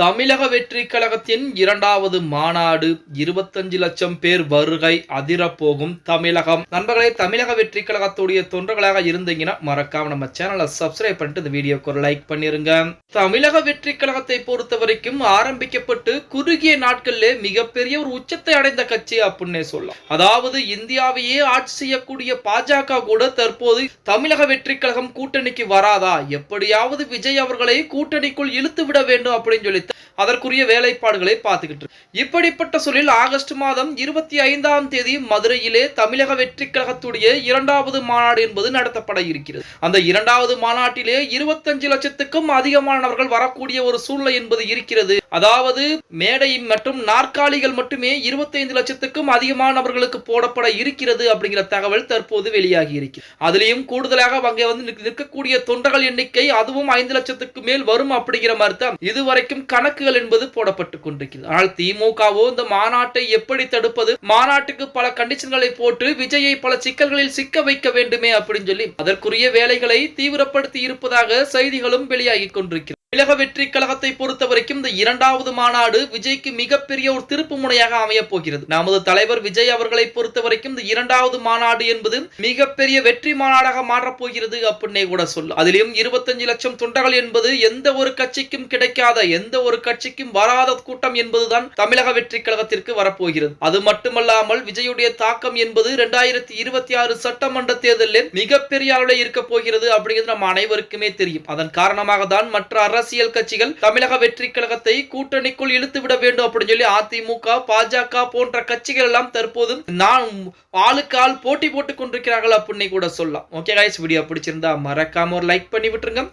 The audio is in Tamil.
தமிழக வெற்றி கழகத்தின் இரண்டாவது மாநாடு இருபத்தஞ்சு லட்சம் பேர் வருகை அதிரப்போகும் தமிழகம். நண்பர்களே தமிழக வெற்றி கழகத்துடைய தொண்டர்களாக இருந்தீங்கன்னா மறக்காம நம்ம சேனலை சப்ஸ்கிரைப் பண்ணிட்டு இந்த வீடியோக்கு ஒரு லைக் பண்ணிருங்க. தமிழக வெற்றி கழகத்தை பொறுத்த வரைக்கும் ஆரம்பிக்கப்பட்டு குறுகிய நாட்களிலே மிகப்பெரிய ஒரு உச்சத்தை அடைந்த கட்சி அப்படின்னே சொல்லலாம். அதாவது இந்தியாவையே ஆட்சி செய்யக்கூடிய பாஜக கூட தற்போது தமிழக வெற்றி கழகம் கூட்டணிக்கு வராதா? எப்படியாவது விஜய் அவர்களை கூட்டணிக்குள் இழுத்து விட வேண்டும் அப்படின்னு சொல்லி அதற்குரிய வேலைப்பாடுகளை பார்த்துக்கிட்டு இப்படிப்பட்ட சூழலில் ஆகஸ்ட் மாதம் இருபத்தி ஐந்தாம் தேதி மதுரையிலே தமிழக வெற்றி கழகத்துடைய இரண்டாவது மாநாடு என்பது நடத்தப்பட இருக்கிறது. அந்த இரண்டாவது மாநாட்டிலே இருபத்தஞ்சு லட்சத்துக்கும் அதிகமானவர்கள் வரக்கூடிய ஒரு சூழ்நிலை என்பது இருக்கிறது. அதாவது மேடை மற்றும் நாற்காலிகள் மட்டுமே இருபத்தைந்து லட்சத்துக்கும் அதிகமானவர்களுக்கு போடப்பட இருக்கிறது அப்படிங்கிற தகவல் தற்போது வெளியாகி இருக்கிறது அதுலயும் கூடுதலாக அங்கே வந்து நிற்கக்கூடிய தொண்டர்கள் எண்ணிக்கை அதுவும் ஐந்து லட்சத்துக்கு மேல் வரும் அப்படிங்கிற மாதிரி தான். இதுவரைக்கும் கணக்குகள் என்பது போடப்பட்டு கொண்டிருக்கிறது. ஆனால் திமுகவோ இந்த மாநாட்டை எப்படி தடுப்பது? மாநாட்டுக்கு பல கண்டிஷன்களை போட்டு விஜயை பல சிக்கல்களில் சிக்க வைக்க வேண்டுமே அப்படின்னு சொல்லி அதற்குரிய வேலைகளை தீவிரப்படுத்தி இருப்பதாக செய்திகளும் வெளியாகி கொண்டிருக்கிறது. தமிழக வெற்றி கழகத்தை பொறுத்த வரைக்கும் இந்த இரண்டாவது மாநாடு விஜய்க்கு மிகப்பெரிய ஒரு திருப்பு முனையாக அமைய போகிறது. நமது தலைவர் விஜய் அவர்களை பொறுத்த வரைக்கும் இந்த இரண்டாவது மாநாடு என்பது மிகப்பெரிய வெற்றி மாநாடாக மாறப் போகிறது அப்படின்னே கூட சொல்லு அதிலும் இருபத்தஞ்சு லட்சம் தொண்டர்கள் என்பது எந்த ஒரு கட்சிக்கும் கிடைக்காத எந்த ஒரு கட்சிக்கும் வராத கூட்டம் என்பதுதான் தமிழக வெற்றி கழகத்திற்கு வரப்போகிறது. அது மட்டுமல்லாமல் விஜயுடைய தாக்கம் என்பது இரண்டாயிரத்தி இருபத்தி ஆறு சட்டமன்ற தேர்தலில் மிகப்பெரிய அளவில் இருக்க போகிறது அப்படிங்கிறது நம்ம அனைவருக்குமே தெரியும். அதன் காரணமாக தான் மற்ற அரசு அரசியல் கட்சிகள் தமிழக வெற்றி கழகத்தை கூட்டணிக்குள் இழுத்து விட வேண்டும் அப்படின்னு சொல்லி அதிமுக பாஜக போன்ற கட்சிகள் எல்லாம் தற்போது நான் ஆளுக்கு ஆள் போட்டி போட்டுக் கொண்டிருக்கிறார்கள் அப்படின்னு கூட சொல்லலாம். ஓகே வீடியோ பிடிச்சிருந்தா மறக்காம ஒரு லைக் பண்ணி விட்டுருங்க.